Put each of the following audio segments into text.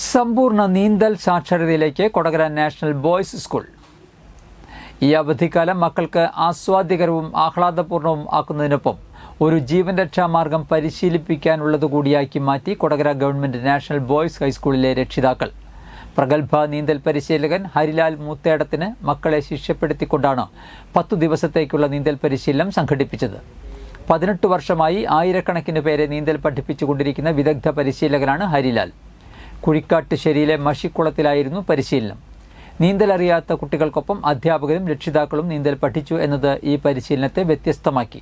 സമ്പൂർണ നീന്തൽ സാക്ഷരതയിലേക്ക് കൊടകര നാഷണൽ ബോയ്സ് സ്കൂൾ. ഈ അവധിക്കാലം മക്കൾക്ക് ആസ്വാദ്യകരവും ആഹ്ലാദപൂർണവും ആക്കുന്നതിനൊപ്പം ഒരു ജീവൻ രക്ഷാ മാർഗം പരിശീലിപ്പിക്കാനുള്ളത് കൂടിയാക്കി മാറ്റി കൊടകര ഗവൺമെന്റ് നാഷണൽ ബോയ്സ് ഹൈസ്കൂളിലെ രക്ഷിതാക്കൾ. പ്രഗത്ഭ നീന്തൽ പരിശീലകൻ ഹരിലാൽ മൂത്തേടത്തിന് മക്കളെ ശിഷ്യപ്പെടുത്തിക്കൊണ്ടാണ് പത്തു ദിവസത്തേക്കുള്ള നീന്തൽ പരിശീലനം സംഘടിപ്പിച്ചത്. പതിനെട്ട് വർഷമായി ആയിരക്കണക്കിന് പേരെ നീന്തൽ പഠിപ്പിച്ചുകൊണ്ടിരിക്കുന്ന വിദഗ്ധ പരിശീലകനാണ് ഹരിലാൽ. കുഴിക്കാട്ടുശ്ശേരിയിലെ മഷിക്കുളത്തിലായിരുന്നു പരിശീലനം. നീന്തലറിയാത്ത കുട്ടികൾക്കൊപ്പം അധ്യാപകരും രക്ഷിതാക്കളും നീന്തൽ പഠിച്ചു എന്നത് ഈ പരിശീലനത്തെ വ്യത്യസ്തമാക്കി.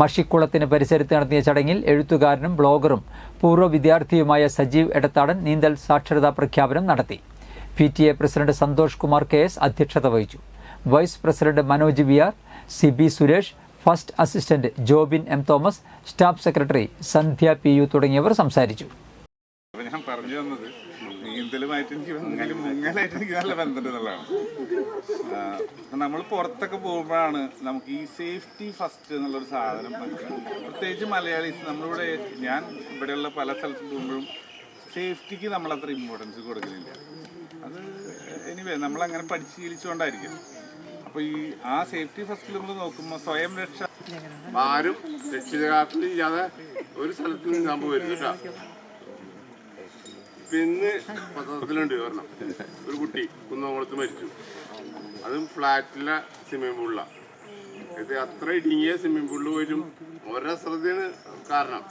മഷിക്കുളത്തിന് പരിസരത്ത് നടത്തിയ ചടങ്ങിൽ എഴുത്തുകാരനും ബ്ലോഗറും പൂർവ വിദ്യാർത്ഥിയുമായ സജീവ് എടത്താടൻ നീന്തൽ സാക്ഷരതാ പ്രഖ്യാപനം നടത്തി. P T A president Santhosh Kumar K S അധ്യക്ഷത വഹിച്ചു. Vice president Manoj V R C B Suresh first assistant Jobin M Thomas staff secretary Sandhya P U തുടങ്ങിയവർ സംസാരിച്ചു. ഞാൻ പറഞ്ഞു തന്നത്. നീന്തലുമായിട്ട് എനിക്ക് മുങ്ങലും മുങ്ങലായിട്ട് എനിക്ക് നല്ല ബന്ധമുണ്ട് എന്നുള്ളതാണ്. നമ്മൾ പുറത്തൊക്കെ പോകുമ്പോഴാണ് നമുക്ക് ഈ സേഫ്റ്റി ഫസ്റ്റ് എന്നുള്ളൊരു സാധനം പ്രത്യേകിച്ച് മലയാളീസ് നമ്മളിവിടെ ഞാൻ ഇവിടെയുള്ള പല സ്ഥലത്തും പോകുമ്പോഴും സേഫ്റ്റിക്ക് നമ്മൾ അത്ര ഇമ്പോർട്ടൻസ് കൊടുക്കുന്നില്ല. അത് എനിവേ നമ്മൾ അങ്ങനെ പരിശീലിച്ചുകൊണ്ടായിരിക്കും അപ്പോൾ ഈ ആ സേഫ്റ്റി ഫസ്റ്റിൽ നമ്മൾ നോക്കുമ്പോൾ സ്വയം രക്ഷ ആരും രക്ഷിതാക്കൾ ഇല്ലാതെ ഒരു സ്ഥലത്ത് ഞാൻ നമ്മൾ കേട്ടോ. പിന്നെ പത്രത്തിലുണ്ട് ഒരെണ്ണം. ഒരു കുട്ടി കുന്നംകുളത്ത് മരിച്ചു. അതും ഫ്ലാറ്റിലെ സ്വിമ്മിംഗ് പൂളിലാണ് ഇത് അത്ര ഇടുങ്ങിയ സ്വിമ്മിംഗ് പൂളിൽ പോയിട്ടും ഒരശ്രദ്ധയാണ് കാരണം.